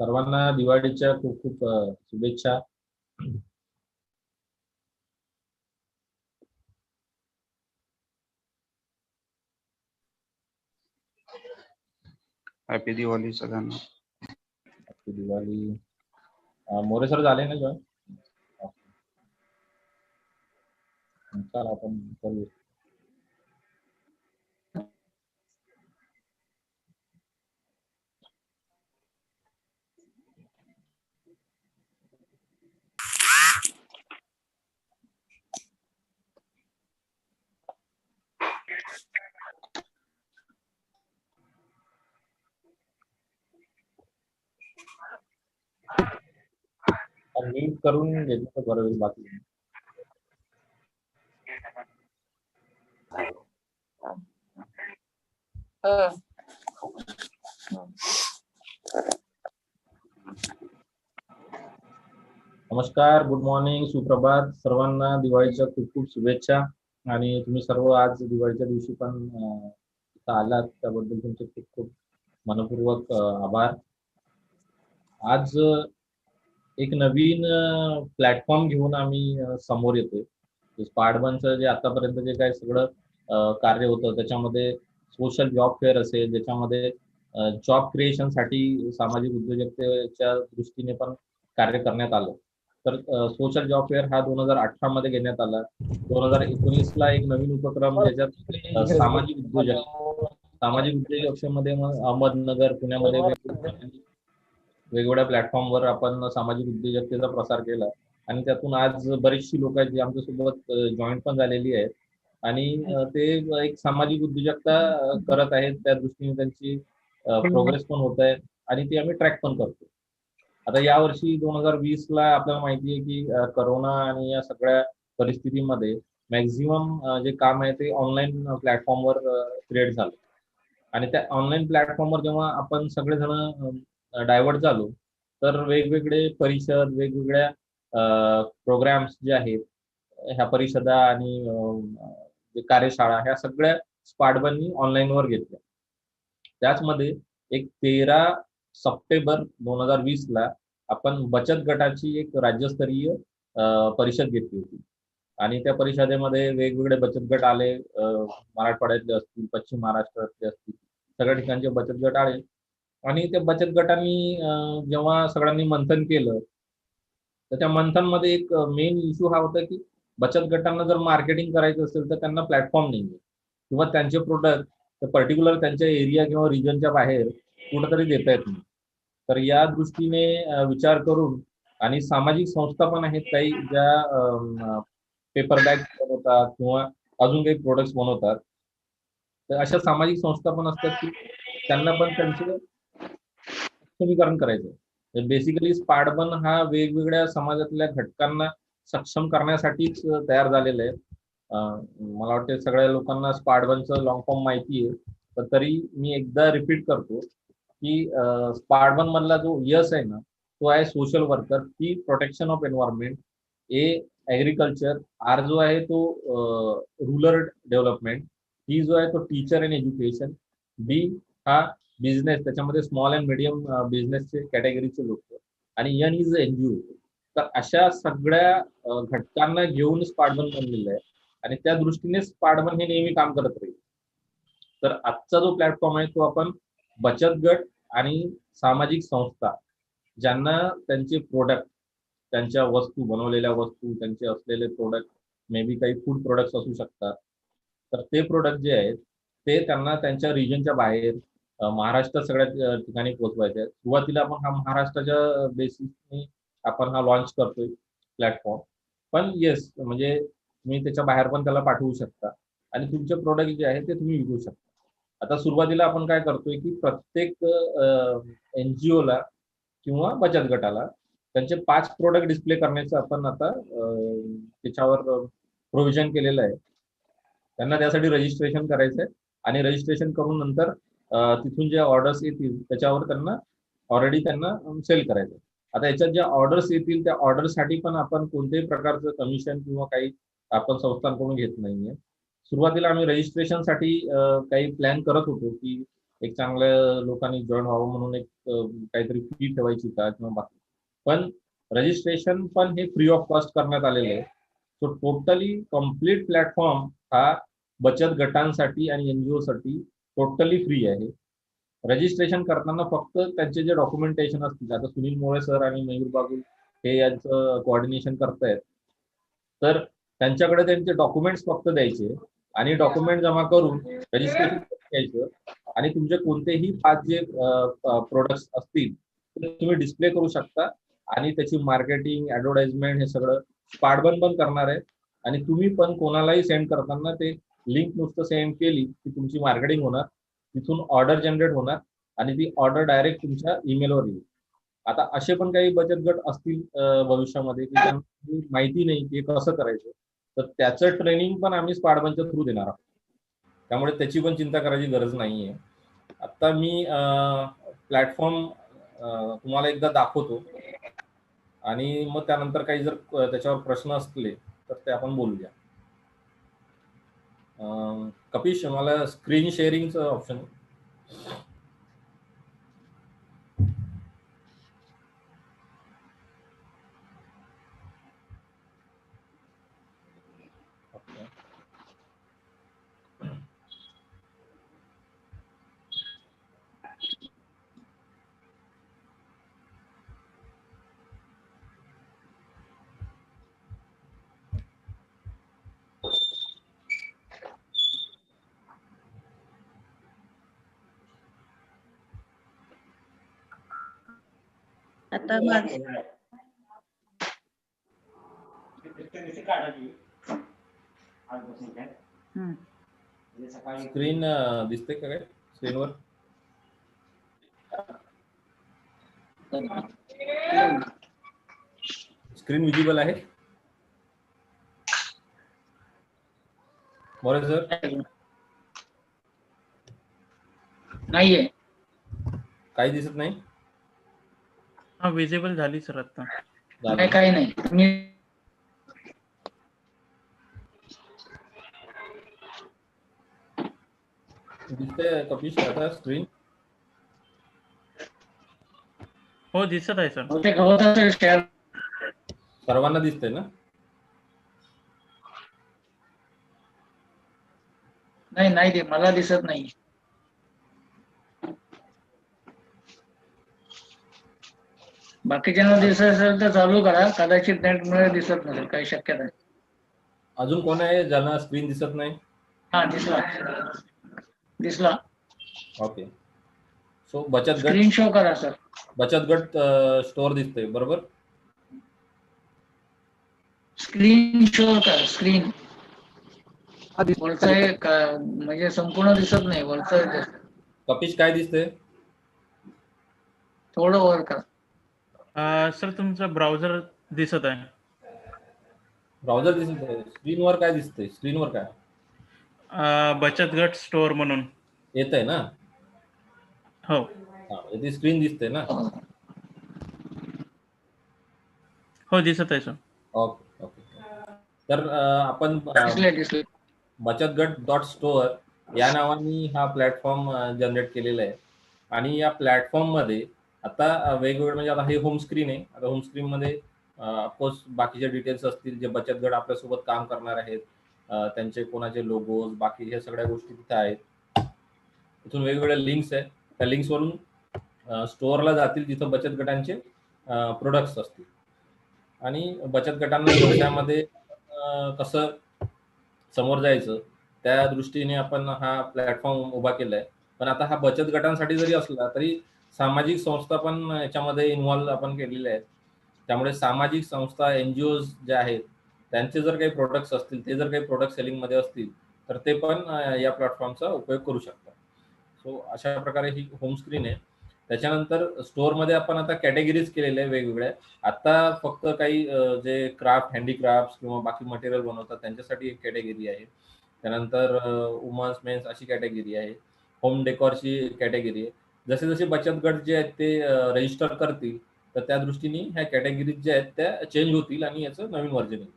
सर्वांना दिवाळीच्या खूप खूप शुभेच्छा. हॅपी दिवाळी सगळ्यांना. हॅपी दिवाळी मोरे सर झाले ना जॉईन चला आपण करूया. नीट करून घेतलं तर बरं होईल बाकी नमस्कार गुड मॉर्निंग सुप्रभात. सर्वांना दिवाळीच्या खूप खूप शुभेच्छा. आणि तुम्ही सर्व आज दिवाळीच्या दिवशी पण आलात. त्याबद्दल तुमचे खूप खूप मनपूर्वक आभार. आज एक नवीन प्लॅटफॉर्म घेऊन आम्ही समोर येतोय. स्पार्डबनचं जे आतापर्यंत जे काही सगळं कार्य होतं त्याच्यामध्ये सोशल जॉब फेअर असेल ज्याच्यामध्ये जॉब क्रिएशनसाठी सामाजिक उद्योजकतेच्या दृष्टीने पण कार्य करण्यात आलं. तर सोशल जॉब फेअर हा दोन हजार अठरा मध्ये घेण्यात आला. दोन हजार एकोणीस ला एक नवीन उपक्रम ज्याच्यात सामाजिक उद्योजक सामाजिक उद्योजकतेमध्ये मग अहमदनगर पुण्यामध्ये वेगवेगळ्या प्लॅटफॉर्मवर आपण सामाजिक उद्योजकतेचा प्रसार केला. आणि त्यातून आज बरीचशी लोक आहेत जी आमच्यासोबत जॉईन पण झालेली आहेत. आणि ते एक सामाजिक उद्योजकता करत आहेत. त्या दृष्टीने त्यांची प्रोग्रेस पण होत आहे. आणि ती आम्ही ट्रॅक पण करतो. आता या वर्षी दोन हजार वीस ला आपल्याला माहिती आहे की करोना आणि या सगळ्या परिस्थितीमध्ये मॅक्झिमम जे काम आहे ते ऑनलाईन प्लॅटफॉर्मवर क्रिएट झालं. आणि त्या ऑनलाईन प्लॅटफॉर्मवर जेव्हा आपण सगळेजण डायव्हर्ट झालो तर वेगवेगळे परिषद वेगवेगळ्या प्रोग्राम्स जे आहेत ह्या परिषदा आणि जे कार्यशाळा ह्या सगळ्या स्पार्टबननी ऑनलाईनवर घेतल्या. त्याचमध्ये एक तेरा सप्टेंबर दोन हजार वीस ला आपण बचत गटाची एक राज्यस्तरीय परिषद घेतली होती. आणि त्या परिषदेमध्ये वेगवेगळे बचत गट आले मराठवाड्यातले असतील पश्चिम महाराष्ट्रातले असतील सगळ्या ठिकाणचे बचत गट आले. आणि त्या बचत गटांनी जेव्हा सगळ्यांनी मंथन केलं तर त्या मंथनमध्ये एक मेन इश्यू हा होता की बचत गटांना जर मार्केटिंग करायचं असेल तर त्यांना प्लॅटफॉर्म नाही किंवा त्यांचे प्रोडक्ट पर्टिक्युलर त्यांच्या एरिया किंवा रिजनच्या बाहेर कुठंतरी देता येत नाही. तर या दृष्टीने विचार करून आणि सामाजिक संस्था पण आहेत काही ज्या पेपर बॅग बनवतात किंवा अजून काही प्रोडक्ट्स बनवतात. तर अशा सामाजिक संस्था पण असतात की त्यांना पण त्यांचं सक्षमीकरण करायचं. बेसिकली स्पाडबन हा वेगवेगळ्या समाजातल्या घटकांना सक्षम करण्यासाठीच तयार झालेलं आहे. मला वाटते सगळ्या लोकांना स्पाडबनचं लॉंग फॉर्म माहिती आहे. पण तरी मी एकदा रिपीट करतो की स्पाडबन मधला जो यस आहे ना तो आहे social worker the protection of environment a agriculture are जो आहे तो रुरल डेव्हलपमेंट टी जो आहे तो टीचर अँड एज्युकेशन बी हा बिझनेस त्याच्यामध्ये स्मॉल अँड मिडियम बिझनेसचे कॅटेगरीचे लोक. आणि एन इज एनजीओ तर अशा सगळ्या घटकांना घेऊन स्पाडबन बनलेलं आहे. आणि त्या दृष्टीने स्पाडबन हे नेहमी काम करत राहील. तर आजचा जो प्लॅटफॉर्म आहे तो आपण बचत गट आणि सामाजिक संस्था ज्यांना त्यांचे प्रोडक्ट त्यांच्या वस्तू बनवलेल्या वस्तू त्यांचे असलेले प्रोडक्ट मे बी काही फूड प्रोडक्ट्स असू शकतात. तर ते प्रोडक्ट जे आहेत ते त्यांना त्यांच्या रिजनच्या बाहेर महाराष्ट्र सगळ्या ठिकाणी पोहोचवायचे सुरुवातीला आपण हा महाराष्ट्राच्या बेसिसने आपण हा लॉन्च करतोय प्लॅटफॉर्म पण येस म्हणजे तुम्ही त्याच्या बाहेर पण त्याला पाठवू शकता. आणि तुमचे प्रोडक्ट जे आहे ते तुम्ही विकू शकता. आता सुरुवातीला आपण काय करतोय की प्रत्येक एनजीओला किंवा बचत गटाला त्यांचे पाच प्रोडक्ट डिस्प्ले करण्याचं आपण आता त्याच्यावर प्रोव्हिजन केलेलं आहे. त्यांना त्यासाठी रजिस्ट्रेशन करायचं आहे आणि रजिस्ट्रेशन करून नंतर तिथून जे ऑर्डर्स येतील त्याच्यावर त्यांना ऑलरेडी त्यांना सेल करायचं. आता याच्यात ज्या ऑर्डर्स येतील त्या ऑर्डरसाठी पण आपण कोणत्याही प्रकारचं कमिशन किंवा काही आपण संस्थांकडून घेत नाहीये. सुरुवातीला आम्ही रजिस्ट्रेशनसाठी काही प्लॅन करत होतो की एक चांगल्या लोकांनी जॉईन व्हावं म्हणून एक काहीतरी फी ठेवायची का किंवा बाकी. पण रजिस्ट्रेशन पण हे फ्री ऑफ कॉस्ट करण्यात आलेलं आहे. सो टोटली कंप्लीट प्लॅटफॉर्म हा बचत गटांसाठी आणि एनजीओ साठी टोटली फ्री आहे. रजिस्ट्रेशन करताना फक्त त्यांचे जे डॉक्युमेंटेशन असतील आता सुनील मोळे सर आणि मयूर बागुल हे यांचं कोऑर्डिनेशन करतायत. तर त्यांच्याकडे त्यांचे डॉक्युमेंट्स फक्त द्यायचे आणि डॉक्युमेंट जमा करून रजिस्ट्रेशन घ्यायचं आणि तुमचे कोणतेही पाच जे प्रोडक्ट्स असतील ते तुम्ही डिस्प्ले करू शकता आणि त्याची मार्केटिंग ऍडव्हर्टाइजमेंट हे सगळं पाठबंद पण करणार आहे आणि तुम्ही पण कोणालाही सेंड करताना ते लिंक नुसतं सेंड केली की तुमची मार्केटिंग होणार तिथून ऑर्डर जनरेट होणार आणि ती ऑर्डर डायरेक्ट तुमच्या ईमेलवर येईल. आता असे पण काही बचत गट असतील भविष्यामध्ये की त्यांना माहिती नाही की कसं करायचं तर त्याचं ट्रेनिंग पण आम्ही स्पाडबनच्या थ्रू देणार आहोत. त्यामुळे त्याची पण चिंता करायची गरज नाहीये. आता मी प्लॅटफॉर्म तुम्हाला एकदा दाखवतो. आणि मग त्यानंतर काही जर त्याच्यावर प्रश्न असले तर ते आपण बोलूया. कपिश मला स्क्रीन शेअरिंगचं ऑप्शन आता माझ हं. स्क्रीन दिसते का काय? स्क्रीनवर? स्क्रीन विजिबल आहे. मोरे सर? नाहीये. काही दिसत नाही? हा विजिबल झाली. सर आता नाही. काही नाही तुम्ही दिसते कपिश आता स्क्रीन हो दिसत आहे सर असेल शेअर सर्वांना दिसते ना? नाही नाही ते मला दिसत नाही. बाकीच्यांना दिसत असेल तर चालू करा. कदाचित नेट मुळे दिसत नसेल. काही शक्यता आहे अजून कोण आहे? ज्यांना स्क्रीन दिसत नाही? हा दिसला. दिसला. ओके सो बचत गट स्क्रीन शो करा सर बचत गट स्टोअर दिसतोय. बरोबर? स्क्रीन शो करा स्क्रीन वरचं म्हणजे संपूर्ण दिसत नाही. वरचं. कपिश काय दिसते थोडं वर करा. सर तुमचं ब्राउझर दिसत आहे. ब्राउझर दिसत आहे. स्क्रीनवर काय दिसतंय? स्क्रीनवर काय? बचत गट स्टोअर म्हणून. येत आहे ना? हो. हा ती स्क्रीन दिसते ना? हो. दिसत आहे सर. Okay okay. तर आपण बचत गट डॉट स्टोअर या नावाने हा प्लॅटफॉर्म जनरेट केलेला आहे. आणि या प्लॅटफॉर्ममध्ये आता वेगवेगळे म्हणजे आता हे होम स्क्रीन आहे. आता होम स्क्रीन मध्ये ऑफकोर्स बाकीचे डिटेल्स असतील जे बचत गट आपल्यासोबत काम करणार आहेत त्यांचे कोणाचे लोगोज बाकी ह्या सगळ्या गोष्टी तिथे आहेत. इथून वेगवेगळ्या लिंक्स आहेत. त्या लिंक्सवरून स्टोअरला जातील जिथं बचत गटांचे प्रोडक्ट्स असतील. आणि बचत गटांना व्यवसायामध्ये कसं समोर जायचं त्या दृष्टीने आपण हा प्लॅटफॉर्म उभा केलाय. पण आता हा बचत गटांसाठी जरी असला तरी सामाजिक संस्था पण याच्यामध्ये इन्व्हॉल्व आपण केलेल्या आहेत. त्यामुळे सामाजिक संस्था एनजीओ ज्या आहेत त्यांचे जर काही प्रोडक्ट्स असतील ते जर काही प्रोडक्ट सेलिंगमध्ये असतील तर ते पण या प्लॅटफॉर्मचा उपयोग करू शकतात. सो अशा प्रकारे ही होम स्क्रीन आहे. त्याच्यानंतर स्टोअरमध्ये आपण आता कॅटेगरीज केलेल्या आहे वेगवेगळ्या. आता फक्त काही जे क्राफ्ट हँडीक्राफ्ट किंवा बाकी मटेरियल बनवतात त्यांच्यासाठी एक कॅटेगरी आहे. त्यानंतर वुमन्स मेन्स अशी कॅटेगरी आहे. होम डेकॉरची कॅटेगरी आहे. जसे जसे बचत गट जे आहेत ते रजिस्टर करतील तर त्या दृष्टीने ह्या कॅटेगरीज ज्या आहेत त्या चेंज होतील आणि याचं नवीन व्हर्जन येईल.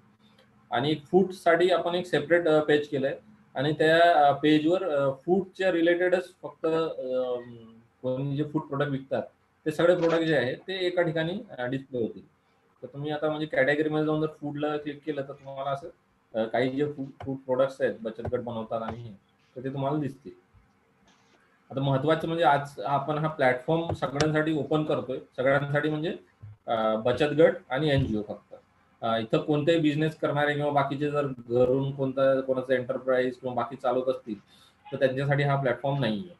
आणि फूडसाठी आपण एक सेपरेट पेज केलंय. आणि त्या पेजवर फूडच्या रिलेटेडच फक्त कोणी जे फूड प्रोडक्ट विकतात ते सगळे प्रोडक्ट जे आहेत ते एका ठिकाणी डिस्प्ले होतील. तर तुम्ही आता म्हणजे कॅटेगरीमध्ये जाऊन जर फूडला क्लिक केलं तर तुम्हाला असं काही जे फूड फूड प्रोडक्ट्स आहेत बचत गट बनवतात आणि हे तर ते तुम्हाला दिसतील. आता महत्वाचं म्हणजे आज आपण हा प्लॅटफॉर्म सगळ्यांसाठी ओपन करतोय. सगळ्यांसाठी म्हणजे बचत गट आणि एनजीओ फक्त. इथं कोणतेही बिझनेस करणारे किंवा बाकीचे जर घरून कोणता कोणाचं एंटरप्राइज किंवा बाकी चालवत असतील तर त्यांच्यासाठी हा प्लॅटफॉर्म नाही आहे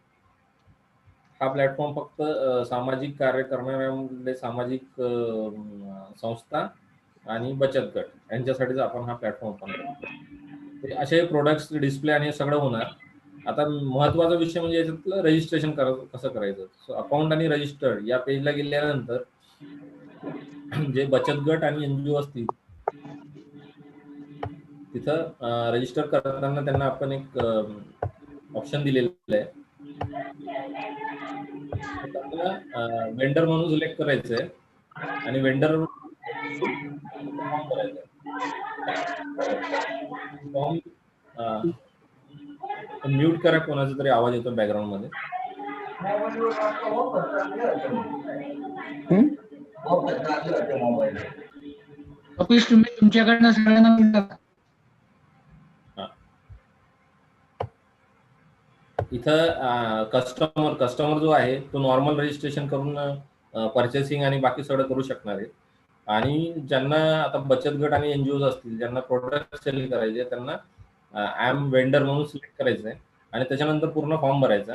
हा प्लॅटफॉर्म फक्त सामाजिक कार्य करणाऱ्या सामाजिक संस्था आणि बचत गट यांच्यासाठीच आपण हा प्लॅटफॉर्म ओपन करतो असे प्रोडक्ट्स डिस्प्ले आणि सगळं होणार. आता महत्त्वाचा विषय म्हणजे याच्यातलं रजिस्ट्रेशन कसं करायचं? सो अकाउंट आणि रजिस्टर्ड या पेजला गेल्यानंतर जे बचत गट आणि एनजीओ असतील तिथं रजिस्टर करताना त्यांना आपण एक ऑप्शन दिलेलं आहे. वेंडर म्हणून सिलेक्ट करायचंय आणि वेंडर फॉर्म म्यूट करा कोणाचा तरी आवाज येतो बॅकग्राऊंडमध्ये. कपिश तुम्ही तुमच्याकडनं सगळ्यांना? इथं कस्टमर कस्टमर जो आहे तो नॉर्मल रजिस्ट्रेशन करून परचेसिंग आणि बाकी सगळं करू शकणार आहे. आणि ज्यांना आता बचत गट आणि एनजीओ असतील ज्यांना प्रोडक्ट सेल करायचे त्यांना ॲम वेंडर म्हणून सिलेक्ट करायचं आहे आणि त्याच्यानंतर पूर्ण फॉर्म भरायचा.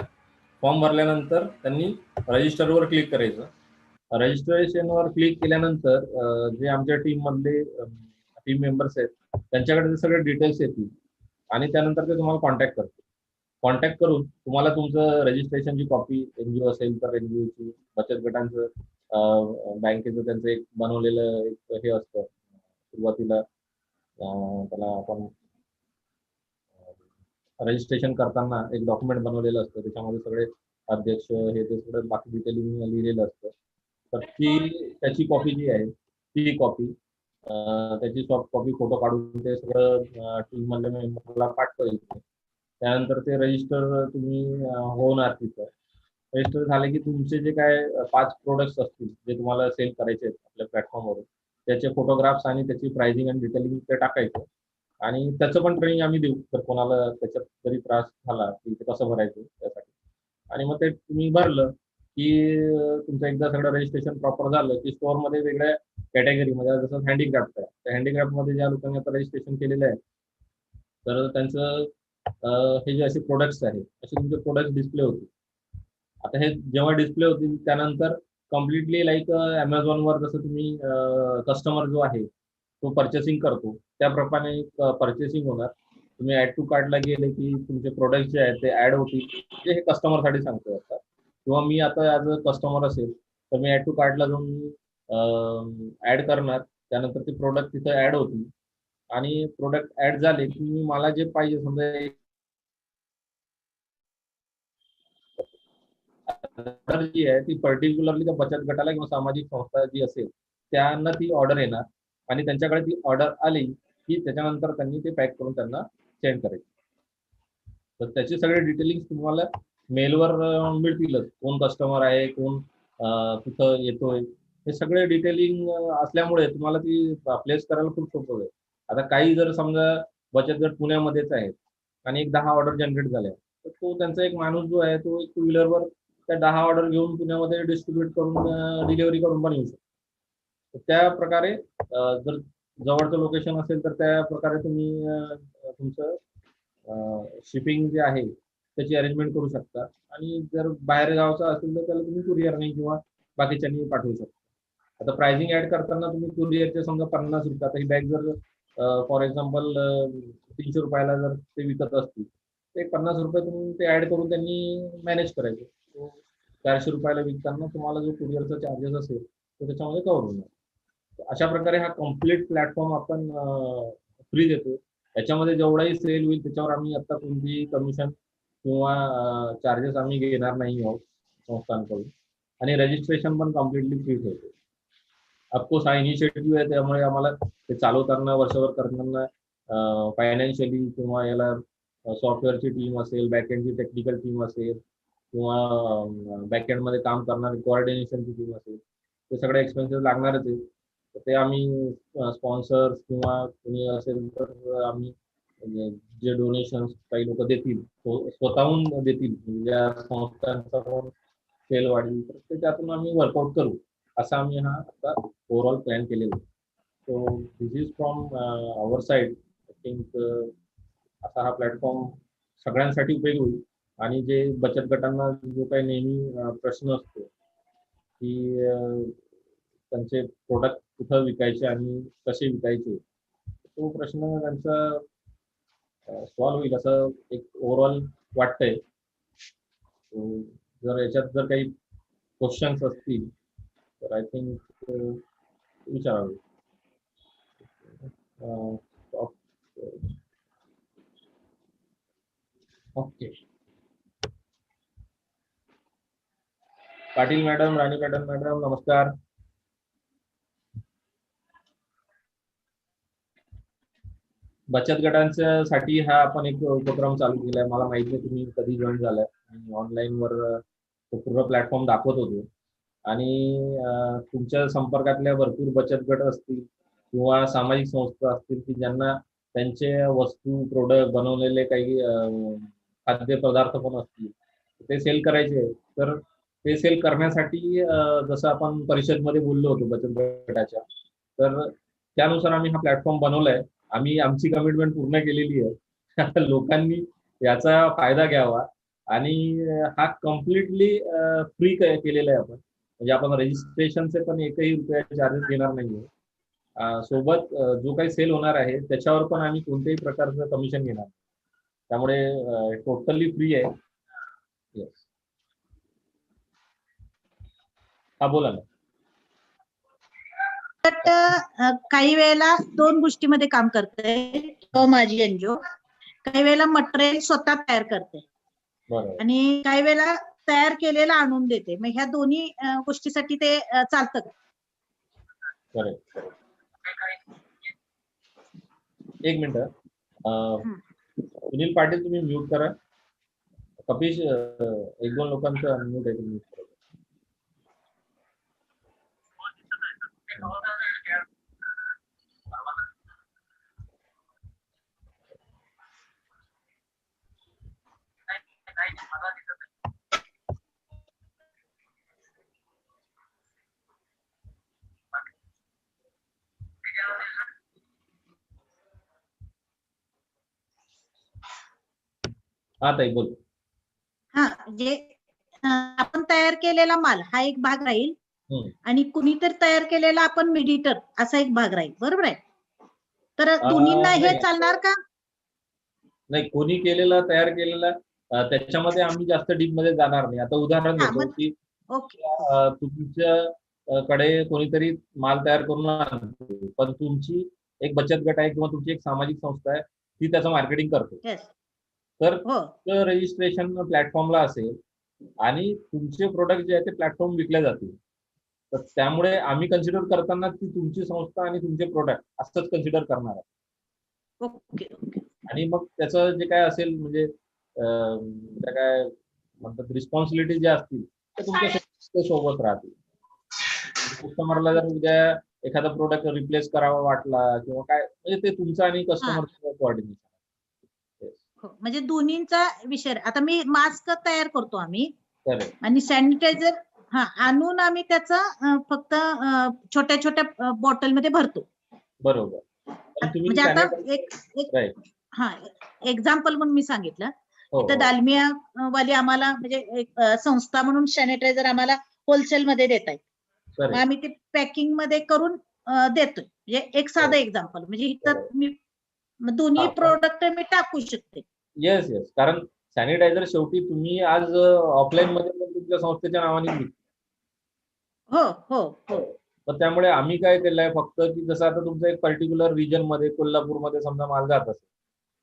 फॉर्म भरल्यानंतर त्यांनी रजिस्टरवर क्लिक करायचं. रजिस्ट्रेशनवर क्लिक केल्यानंतर जे आमच्या टीम मधले टीम मेंबर्स आहेत त्यांच्याकडे ते सगळे डिटेल्स येतील. आणि त्यानंतर ते तुम्हाला कॉन्टॅक्ट करतील. कॉन्टॅक्ट करून तुम्हाला तुमचं रजिस्ट्रेशनची कॉपी एनजीओ असेल तर एनजीओची बचत गटांचं बँकेचं त्यांचं एक बनवलेलं एक हे असतं सुरुवातीला त्याला आपण रजिस्ट्रेशन करताना एक डॉक्युमेंट बनवलेलं असतं. त्याच्यामध्ये सगळे अध्यक्ष हे ते सगळं बाकी डिटेलिंग लिहिलेलं असतं. तर ती त्याची कॉपी जी आहे ती कॉपी त्याची सॉफ्ट कॉपी फोटो काढून ते सगळं टीम मधल्या मेंबरला पाठवायचं त्यानंतर ते रजिस्टर तुम्ही होणार तिथं. रजिस्टर झाले की तुमचे जे काय पाच प्रोडक्ट्स असतील जे तुम्हाला सेल करायचे आहेत आपल्या प्लॅटफॉर्मवरून त्याचे फोटोग्राफ्स आणि त्याची प्राइसिंग आणि डिटेलिंग ते टाकायचं. आणि त्याचं पण ट्रेनिंग आम्ही देऊ. तर कोणाला त्याच्यात जरी त्रास झाला की ते कसं भरायचं त्यासाठी. आणि मग ते तुम्ही भरलं की तुमचं एकदा सगळं रजिस्ट्रेशन प्रॉपर झालं की स्टोअरमध्ये मध्ये वेगळ्या कॅटेगरी जसं हँडीक्राफ्ट आहे. त्या हँडीक्राफ्टमध्ये ज्या लोकांनी आता रजिस्ट्रेशन केलेलं आहे तर त्यांचं हे जे असे प्रोडक्ट्स आहेत असे तुमचे प्रोडक्ट डिस्प्ले होतील. आता हे जेव्हा डिस्प्ले होतील त्यानंतर कम्प्लिटली लाईक वर जसं तुम्ही कस्टमर जो आहे तो परचेसिंग करतो. त्याप्रमाणे परचेसिंग होणार. तुम्ही ऍड टू कार्डला गेले की तुमचे प्रोडक्ट जे आहेत ते ऍड होतील. ते हे कस्टमरसाठी सांगतो आता. किंवा मी आता ॲज अ कस्टमर असेल तर मी ऍड टू कार्डला जाऊन ऍड करणार. त्यानंतर ते प्रोडक्ट तिथे ऍड होतील. आणि प्रोडक्ट ऍड झाले की मी मला जे पाहिजे समजा ऑर्डर जी आहे ती पर्टिक्युलरली त्या बचत गटाला किंवा सामाजिक संस्था जी असेल त्यांना ती ऑर्डर येणार. आणि त्यांच्याकडे ती ऑर्डर आली की त्याच्यानंतर त्यांनी ते पॅक करून त्यांना सेंड करायची. तर त्याचे सगळे डिटेलिंग तुम्हाला मेलवर मिळतीलच. कोण कस्टमर आहे कोण कुठं येतोय. हे सगळे डिटेलिंग असल्यामुळे तुम्हाला ती प्लेस करायला खूप सोपं होईल. आता काही जर समजा बचत गट पुण्यामध्येच आहेत आणि एक दहा ऑर्डर जनरेट झाल्या तर तो त्यांचा एक माणूस जो आहे तो एक टू व्हीलरवर त्या दहा ऑर्डर घेऊन पुण्यामध्ये डिस्ट्रीब्युट करून डिलिव्हरी करून पण येऊ शकतो. त्या प्रकारे जर जवळचं लोकेशन असेल तर त्या प्रकारे तुम्ही तुमचं शिपिंग जे आहे त्याची अरेंजमेंट करू शकता. आणि जर बाहेर गावचा असेल तर त्याला तुम्ही कुरिअरने किंवा बाकीच्यांनी पाठवू शकता. आता प्राइसिंग ऍड करताना तुम्ही कुरिअरचे समजा पन्नास रुपये. आता ही बॅग जर फॉर एक्झाम्पल तीनशे रुपयाला जर ते विकत असतील ते पन्नास रुपये तुम्ही ते ऍड करून त्यांनी मॅनेज करायचे. चारशे रुपयाला विकताना तुम्हाला जो कुरिअरचा चार्जेस असेल तो त्याच्यामध्ये कव्हर होणार. अशा प्रकारे हा कंप्लीट प्लॅटफॉर्म आपण फ्री देतो. याच्यामध्ये जेवढाही सेल होईल त्याच्यावर आम्ही आता कोणतीही कमिशन किंवा चार्जेस आम्ही घेणार नाही आहोत संस्थांकडून. आणि रजिस्ट्रेशन पण कम्प्लिटली फ्री ठेवतो. ऑफकोर्स हा इनिशिएटिव्ह आहे त्यामुळे आम्हाला ते चालवताना वर्षभर करताना फायनान्शियली किंवा याला सॉफ्टवेअरची टीम असेल बॅकएंडची टेक्निकल टीम असेल किंवा बॅकएंडमध्ये काम करणारी कोऑर्डिनेशनची टीम असेल ते सगळे एक्सपेन्सेस लागणारच आहे. ते आम्ही स्पॉन्सर्स किंवा कोणी असेल तर आम्ही म्हणजे जे डोनेशन काही लोक देतील स्वतःहून देतील. म्हणजे ज्या संस्थांचा कोण सेल वाढेल तर ते त्यातून आम्ही वर्कआउट करू. असा आम्ही हा आता ओव्हरऑल प्लॅन केलेला so this is from our side I think असा हा प्लॅटफॉर्म सगळ्यांसाठी उपयोगी होईल. आणि जे बचत गटांना जो काही नेहमी प्रश्न असतो की त्यांचे प्रोडक्ट कुठं विकायचे आणि कसे विकायचे? तो प्रश्न त्यांचा सॉल्व्ह होईल असं एक ओव्हरऑल वाटतंय. जर याच्यात जर काही क्वेश्चन्स असतील तर आय थिंक विचारावे. Okay Patil madam Rani madam madam नमस्कार. बचत गटांच्या साठी हा आपण एक उपक्रम चालू केलाय. मला माहीत नाही तुम्ही कधी जॉईन झालाय. ऑनलाईन वर तो पूर्ण प्लॅटफॉर्म दाखवत होतो. आणि तुमच्या संपर्कातल्या भरपूर बचत गट असतील किंवा सामाजिक संस्था असतील की ज्यांना त्यांचे वस्तू प्रोडक्ट बनवलेले काही खाद्यपदार्थ पण असतील ते सेल करायचे. तर ते सेल करण्यासाठी जसं आपण परिषदमध्ये बोललो होतो बचत गटाच्या तर त्यानुसार आम्ही हा प्लॅटफॉर्म बनवलाय. आम्ही आमची कमिटमेंट पूर्ण केलेली आहे. लोकांनी याचा फायदा घ्यावा आणि हा कम्प्लिटली फ्री केलेला आहे आपण. म्हणजे आपण रजिस्ट्रेशनचे पण एकही रुपयाचे चार्जेस घेणार नाहीये. सोबत जो काही सेल होणार आहे त्याच्यावर पण आम्ही कोणत्याही प्रकारचं कमिशन घेणार त्यामुळे टोटली फ्री आहे. हा बोला ना. अ, काही वेळेला दोन गोष्टीमध्ये काम करते माझी एनजीओ काही वेळेला मटेरियल स्वतः तयार करते. आणि काही वेळेला तयार केलेलं आणून देते. मग ह्या दोन्ही गोष्टीसाठी ते चालतं. एक मिनिट. सुनील पाटील तुम्ही म्यूट करा. कपिश एक दोन लोकांचं अनम्यूट आहे. तुम्ही mute करा. हा ताई बोल. हा जे आपण तयार केलेला माल हा एक भाग राहील. आणि कुणीतरी तयार केलेला आपण मिडिटर असा एक भाग राहील. बरोबर आहे? तर दोन्हींना हे. चालणार का? नाही कोणी केलेला तयार केलेला त्याच्यामध्ये आम्ही जास्त डीपमध्ये जाणार नाही. आता उदाहरण हा, देतो की तुमच्या कडे कोणीतरी माल तयार करून आणतो पण तुमची एक बचत गट आहे किंवा तुमची एक सामाजिक संस्था आहे ती त्याचं मार्केटिंग करते. तर हो. रजिस्ट्रेशन प्लॅटफॉर्मला असेल आणि तुमचे प्रोडक्ट जे आहे ते प्लॅटफॉर्म विकले जातील. तर त्यामुळे आम्ही कन्सिडर करताना ती तुमची संस्था आणि तुमचे प्रोडक्ट असंच कन्सिडर करणार आहे. आणि मग त्याचं जे काय असेल म्हणजे त्या काय म्हणतात रिस्पॉन्सिबिलिटी ज्या असतील त्या तुमच्या सोबत- राहतील. कस्टमरला जर उद्या एखादा प्रोडक्ट रिप्लेस करावा वाटला किंवा काय म्हणजे ते तुमचं आणि कस्टमरचं कोऑर्डिनेशन हो, म्हणजे दोन्हींचा विषय आता मी मास्क तयार करतो आम्ही. आणि सॅनिटायझर हा आणून आम्ही त्याचा फक्त छोट्या छोट्या बॉटलमध्ये भरतो. बरोबर. म्हणजे आता एक. हा एक्झाम्पल म्हणून मी सांगितलं. इथं हो. दालमिया अं, वाली आम्हाला म्हणजे एक संस्था म्हणून सॅनिटायझर आम्हाला होलसेल मध्ये देत आहेत मग. आम्ही ते पॅकिंगमध्ये करून देतोय म्हणजे एक साधं. एक्झाम्पल म्हणजे इथं. मी दोन्ही. प्रोडक्ट मी टाकू शकते येस येस कारण सॅनिटायझर शेवटी तुम्ही आज ऑफलाईन मध्ये तुमच्या संस्थेच्या नावाने. हो हो हो तर त्यामुळे आम्ही काय केलंय फक्त की जसं आता तुमचं एक पर्टिक्युलर रिजनमध्ये कोल्हापूरमध्ये समजा माल जात असेल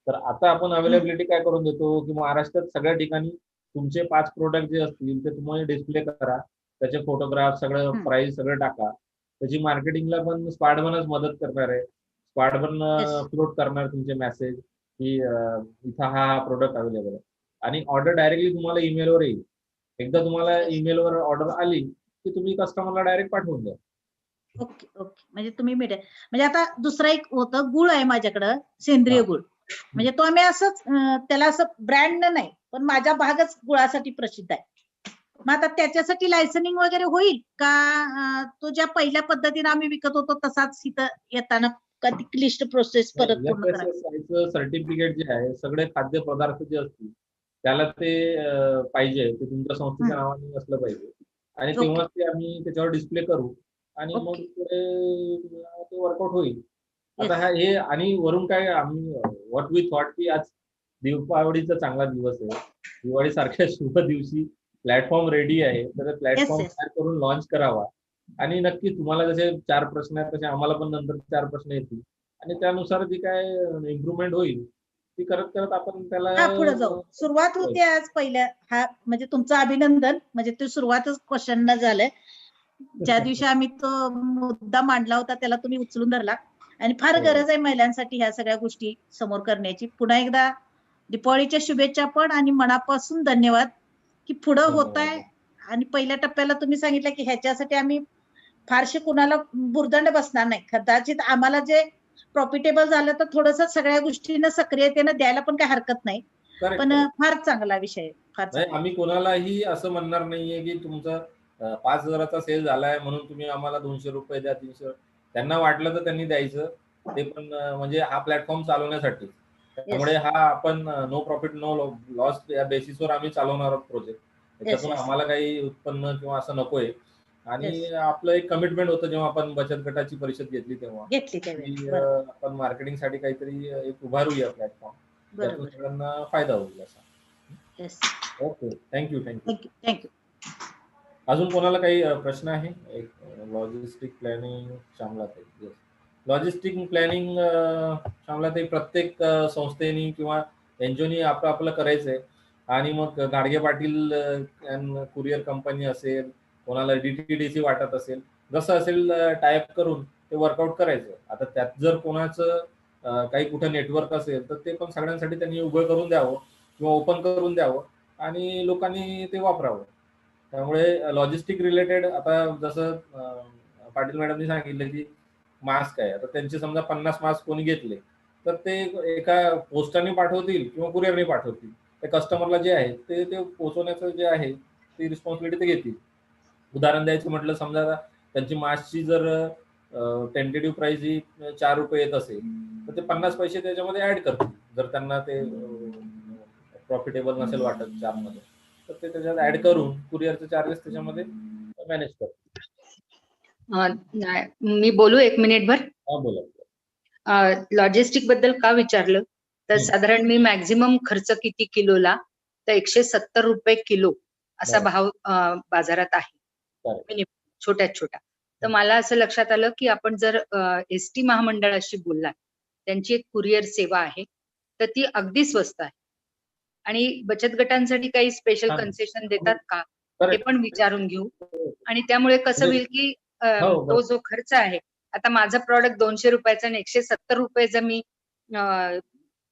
तर आता आपण अवेलेबिलिटी काय करून देतो की महाराष्ट्रात सगळ्या ठिकाणी तुमचे पाच प्रोडक्ट जे असतील ते तुम्ही डिस्प्ले करा त्याचे फोटोग्राफ सगळं. प्राइस सगळं टाका. त्याची मार्केटिंगला पण स्पाडबनच मदत करणार आहे. स्पाडबन Yes. फ्लोट करणार तुमचे मेसेज की इथं हा हा प्रोडक्ट अवेलेबल आहे. आणि ऑर्डर डायरेक्टली तुम्हाला ईमेलवर येईल. एकदा तुम्हाला ईमेलवर ऑर्डर आली की तुम्ही कस्टमरला डायरेक्ट पाठवून द्या. Okay okay. म्हणजे तुम्ही म्हणजे आता दुसरा एक होतं गुळ आहे माझ्याकडं सेंद्रिय. गुळ. म्हणजे तो आम्ही असंच त्याला असं ब्रँड नाही पण माझा भागच गुळासाठी प्रसिद्ध आहे मग आता त्याच्यासाठी लायसनिंग वगैरे होईल का तो ज्या पहिल्या पद्धतीने आम्ही विकत होतो तसाच इथं येताना कधी क्लिष्ट प्रोसेस परत पूर्ण सर्टिफिकेट जे आहे सगळे खाद्य पदार्थ जे असतील त्याला ते पाहिजे ते तुमच्या संस्थेच्या. नावाने असलं पाहिजे आणि. तेव्हा ते आम्ही त्याच्यावर डिस्प्ले करू आणि मग. पुढे ते वर्कआउट होईल आता. हा हे आणि वरून काय आम्ही व्हॉट वी थॉट की आज दीपावलीचा चांगला दिवस आहे. दिवाळी सारख्या शुभ दिवशी प्लॅटफॉर्म रेडी आहे. तर प्लॅटफॉर्म. तयार करून लॉन्च करावा. आणि नक्की तुम्हाला जसे चार प्रश्न आहेत तसे आम्हाला पण नंतर चार प्रश्न येतील. आणि त्यानुसार जी काय इम्प्रुव्हमेंट होईल ती करत करत आपण त्याला हा पुढे जाऊ. सुरुवात होते आज पहिल्या हा म्हणजे तुमचं अभिनंदन. म्हणजे ते सुरुवातच क्वेश्चन झालंय. ज्या दिवशी आम्ही तो मुद्दा मांडला होता त्याला तुम्ही उचलून धरला. आणि फार हो. गरज आहे महिलांसाठी ह्या सगळ्या गोष्टी समोर करण्याची पुन्हा एकदा दीपावलीच्या शुभेच्छा पण आणि मनापासून धन्यवाद की पुढं धन्यवाद. होत आहे आणि पहिल्या टप्प्याला तुम्ही सांगितलं की ह्याच्यासाठी आम्ही फारसे कुणाला बुरदंड बसणार नाही कदाचित आम्हाला जे प्रॉफिटेबल झालं तर थोडस सगळ्या गोष्टींना सक्रियतेनं द्यायला पण काही हरकत नाही. पण फार चांगला विषय आहे फार. आम्ही कोणालाही असं म्हणणार नाहीये की तुमचा पाच हजाराचा सेल झालाय म्हणून तुम्ही आम्हाला दोनशे रुपये द्या तीनशे त्यांना वाटलं तर त्यांनी द्यायचं. ते पण म्हणजे हा प्लॅटफॉर्म चालवण्यासाठी. त्यामुळे हा आपण नो प्रॉफिट नो लॉस या बेसिसवर आम्ही चालवणार आहोत प्रोजेक्ट त्याच्यातून. आम्हाला काही उत्पन्न किंवा असं नकोय. आणि. आपलं एक कमिटमेंट होतं जेव्हा आपण बचत गटाची परिषद घेतली तेव्हा. आपण मार्केटिंगसाठी काहीतरी एक उभारूया प्लॅटफॉर्म सगळ्यांना फायदा होईल असा. ओके थँक्यू थँक्यू थँक्यू अजून कोणाला काही प्रश्न आहे? एक लॉजिस्टिक प्लॅनिंग श्यामलाताई लॉजिस्टिक प्लॅनिंग श्यामलाताई प्रत्येक संस्थेनी किंवा एनजीओनी आपलं आपलं करायचंय. आणि मग गाडगे पाटील कुरिअर कंपनी असेल कोणाला डीटीडीसी वाटत असेल जसं असेल टाईप करून ते वर्कआउट करायचं. आता त्यात जर कोणाचं काही कुठं नेटवर्क असेल तर ते पण सगळ्यांसाठी त्यांनी उभं करून द्यावं किंवा ओपन करून द्यावं आणि लोकांनी ते वापरावं. त्यामुळे लॉजिस्टिक रिलेटेड आता जसं पाटील मॅडमनी सांगितलं की मास्क आहे. आता त्यांचे समजा पन्नास मास्क कोणी घेतले तर ते एका पोस्टाने पाठवतील किंवा कुरिअरने पाठवतील. त्या कस्टमरला जे आहे ते ते पोहोचवण्याचं जे आहे ती रिस्पॉन्सिबिलिटी ते घेतील. उदाहरण द्यायचं म्हटलं समजा त्यांची मास्कची जर टेंटेटिव्ह प्राइस ही चार रुपये येत असेल तर ते पन्नास पैसे त्याच्यामध्ये ऍड करतील. जर त्यांना ते प्रॉफिटेबल नसेल वाटत चारमध्ये तर ते त्याच्यात ऍड करून कुरिअरचे चार्जेस त्याच्यामध्ये मॅनेज नाही, मी बोलू एक मिनिटभर हा बोला. लॉजिस्टिकबद्दल का विचारलं? तर. साधारण मी मॅक्झिमम खर्च किती किलोला तर एकशे सत्तर रुपये किलो असा. भाव बाजारात आहे. छोट्यात छोटा. तर मला असं लक्षात आलं की आपण जर एस टी महामंडळाशी बोललात त्यांची एक कुरिअर सेवा आहे तर ती अगदी स्वस्त आहे. आणि बचत गटांसाठी काही स्पेशल हा. कन्सेशन देतात का हे Correct. पण विचारून घेऊ आणि त्यामुळे कसं म्हणजे- होईल की अं, हो, तो. जो खर्च आहे आता माझं प्रॉडक्ट दोनशे रुपयाचं आणि एकशे सत्तर रुपये जर मी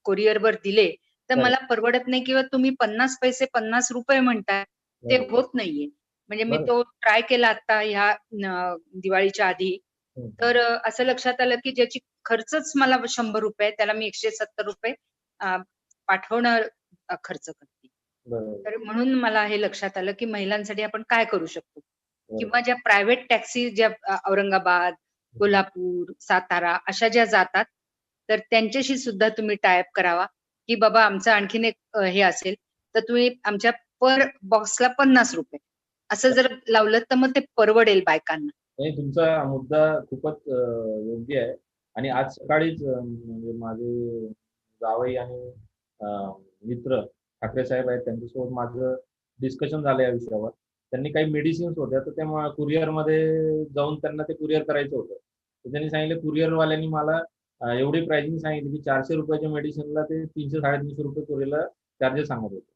कुरिअरवर दिले तर. मला परवडत नाही किंवा तुम्ही पन्नास पैसे पन्नास रुपये म्हणताय ते. होत नाहीये म्हणजे मी. तो ट्राय केला आता ह्या दिवाळीच्या आधी. तर असं लक्षात आलं की ज्याची खर्चच मला शंभर रुपये त्याला मी एकशे सत्तर रुपये अ, पाठवणं अ, खर्च करते. तर म्हणून मला हे लक्षात आलं की महिलांसाठी आपण काय करू शकतो? बरोबर. किंवा ज्या प्रायव्हेट टॅक्सी ज्या औरंगाबाद कोल्हापूर सातारा अशा ज्या जातात तर त्यांच्याशी सुद्धा तुम्ही टायअप करावा की बाबा आमचं आणखीन एक हे असेल तर तुम्ही आमच्या पर बॉक्सला पन्नास रुपये. असं जर लावलं तर मग ते परवडेल बायकांना. नाही तुमचा मुद्दा खूपच योग्य आहे. आणि आज सकाळीच म्हणजे माझे जावई आणि मित्र ठाकरे साहेब आहेत त्यांच्यासोबत माझं डिस्कशन झालं या विषयावर. त्यांनी काही मेडिसिन्स होत्या तर त्या कुरिअरमध्ये जाऊन त्यांना ते कुरिअर करायचं होतं. तर त्यांनी सांगितलं कुरिअर वाल्यांनी मला एवढी प्राइसिंग सांगितली की चारशे रुपयाच्या मेडिसिनला ते तीनशे साडेतीनशे रुपये कुरिअरला चार्जेस सांगत होते.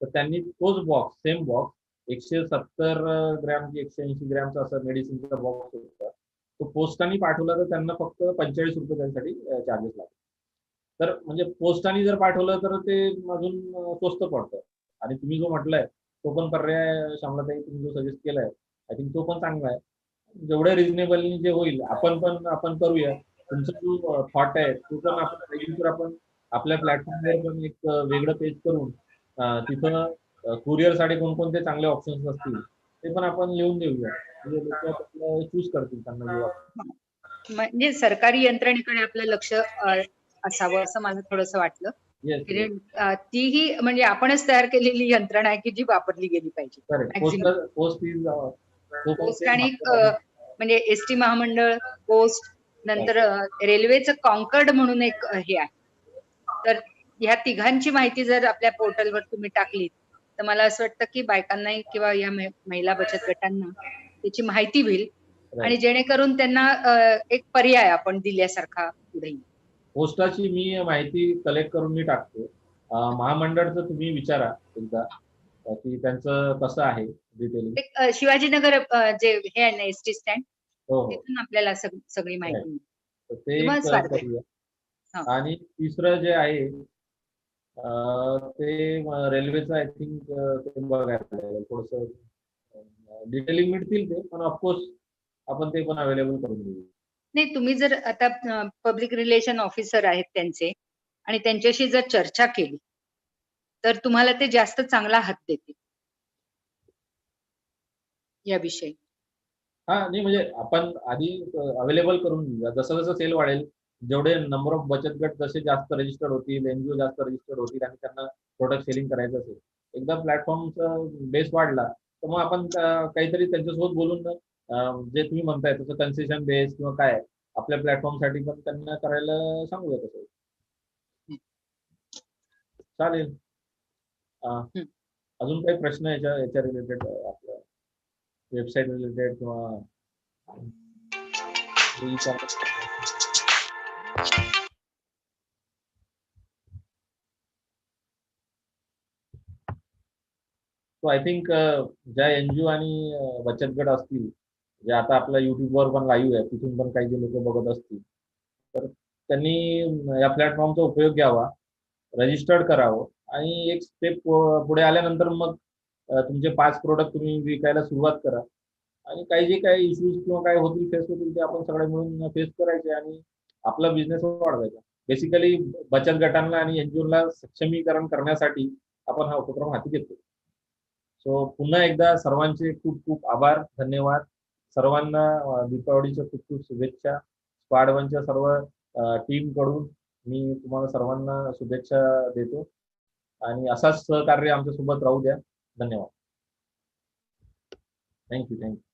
तर त्यांनी तोच बॉक्स सेम बॉक्स एकशे सत्तर ग्रॅम की एकशे ऐंशी ग्रॅमचा असं मेडिसिनचा बॉक्स होता. तो पोस्टाने पाठवला तर त्यांना फक्त पंचेचाळीस रुपये त्यासाठी चार्जेस लागले. तर म्हणजे पोस्टाने जर पाठवलं तर ते अजून स्वस्त पडतं. आणि तुम्ही जो म्हटलाय तो पण पर्याय श्यामलाताई तुम्ही जो सजेस्ट केलाय आय थिंक तो पण चांगला आहे. जेवढे रिझनेबल जे होईल आपण पण आपण करूया. तुमचा जो थॉट आहे तो पण आपण आपण आपल्या प्लॅटफॉर्मवर पण एक वेगळं पेज करून तिथं कुरिअरसाठी कोणकोणते चांगले ऑप्शन्स असतील ते पण आपण लिहून देऊया. म्हणजे लोक चूज करतील त्यांना म्हणजे सरकारी यंत्रणेकडे आपलं लक्ष असावं असं मला थोडंसं वाटलं. Yes. अ, तीही म्हणजे आपणच तयार केलेली यंत्रणा आहे की जी वापरली गेली पाहिजे. Uh, पोस्ट same आणि म्हणजे एस टी महामंडळ पोस्ट नंतर रेल्वेचं कॉन्कर्ड म्हणून एक हे आहे. तर ह्या तिघांची माहिती जर आपल्या पोर्टलवर तुम्ही टाकली तर मला असं वाटतं की बायकांनाही किंवा या महि- महिला बचत गटांना त्याची माहिती होईल. आणि जेणेकरून त्यांना एक पर्याय आपण दिल्यासारखा पुढे पोस्टाची मी माहिती कलेक्ट करून मी टाकतो. महामंडळचं तुम्ही विचारा एकदा. की त्यांचं कसं आहे डिटेलिंग शिवाजीनगर जे हे आहे ना एस टी स्टँड हो हो. तिथून आपल्याला सग- सगळी माहिती मिळेल. तर ते हा. आणि तिसरं जे आहे ते रेल्वेचं आय थिंक ते बघायला लागेल. थोडस डिटेलिंग मिळतील ते पण ऑफकोर्स आपण ते पण अवेलेबल करून देऊ. नाही तुम्ही जर आता पब्लिक रिलेशन ऑफिसर आहेत त्यांचे आणि त्यांच्याशी जर चर्चा केली तर तुम्हाला ते जास्त चांगला हात देतील. याविषयी हा नाही म्हणजे आपण आधी अवेलेबल करून जसं जसं सेल वाढेल जेवढे नंबर ऑफ बचत गट जसे जास्त रजिस्टर्ड होतील एनजीओ जास्त रजिस्टर्ड होतील आणि त्यांना प्रोडक्ट सेलिंग करायचं असेल एकदा प्लॅटफॉर्मचा बेस वाढला तर मग आपण काहीतरी त्यांच्यासोबत बोलून जे तुम्ही म्हणताय तसं कन्सेशन बेस किंवा काय आपल्या प्लॅटफॉर्मसाठी पण त्यांना करायला सांगूया तसं चालेल. अजून काही प्रश्न याच्या याच्या रिलेटेड आपल्या वेबसाईट रिलेटेड किंवा सो आय थिंक ज्या एनजीओ आणि बचत गट असतील जे आता आपल्या युट्यूबवर पण लाईव्ह आहे. तिथून पण काही जे लोक बघत असतील. तर त्यांनी या प्लॅटफॉर्मचा उपयोग घ्यावा रजिस्टर्ड करावं आणि एक स्टेप पुढे आल्यानंतर मग तुमचे पाच प्रोडक्ट तुम्ही विकायला सुरुवात करा. आणि काही जे काही इश्यूज किंवा काय होतील फेस होतील ते आपण सगळे मिळून फेस करायचे आणि आपला बिझनेस वाढवायचा. बेसिकली बचत गटांना आणि एनजीओला सक्षमीकरण करण्यासाठी आपण हा उपक्रम हाती घेतो सो पुन्हा एकदा सर्वांचे खूप खूप आभार धन्यवाद. सर्वांना दीपावलीच्या खूप खूप शुभेच्छा. स्क्वाडवनच्या सर्व टीमकडून मी तुम्हाला सर्वांना शुभेच्छा देतो. आणि असाच सहकार्य आमच्यासोबत राहू द्या. धन्यवाद. Thank you thank you